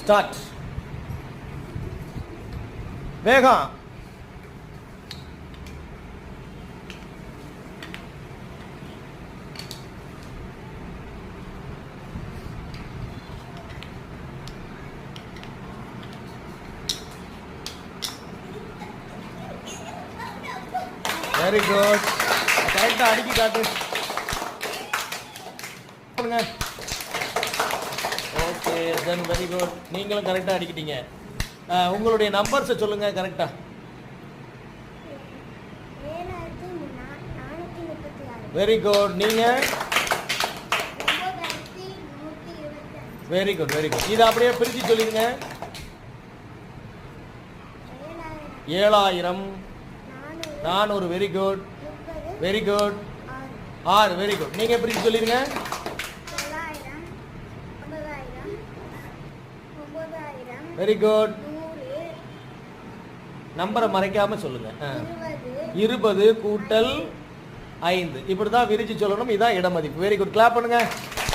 Start வேகம் very good கரெக்டாக அடிக்கி காட்டு Then very good நீங்களும் கரெக்டாக அடிக்கிட்டீங்க. உங்களுடைய நம்பர்ஸை சொல்லுங்க கரெக்டாக வெரி குட் நீங்கள் அஞ்சு. வெரி குட் வெரி குட் இதை அப்படியே பிரித்து சொல்லிடுங்க. ஏழாயிரம் நானூறு. வெரி குட் வெரி குட் ஆறு. ஆறு. வெரி குட் நீங்கள் பிரித்து சொல்லிடுங்க. வெரி குட் நம்பரை மறைக்காமல் சொல்லுங்கள் ஆ. இருபது கூட்டல் ஐந்து. இப்படி தான் விரிச்சு சொல்லணும். இதான் இடமதிப்பு வெரி குட் கிளாப் பண்ணுங்க.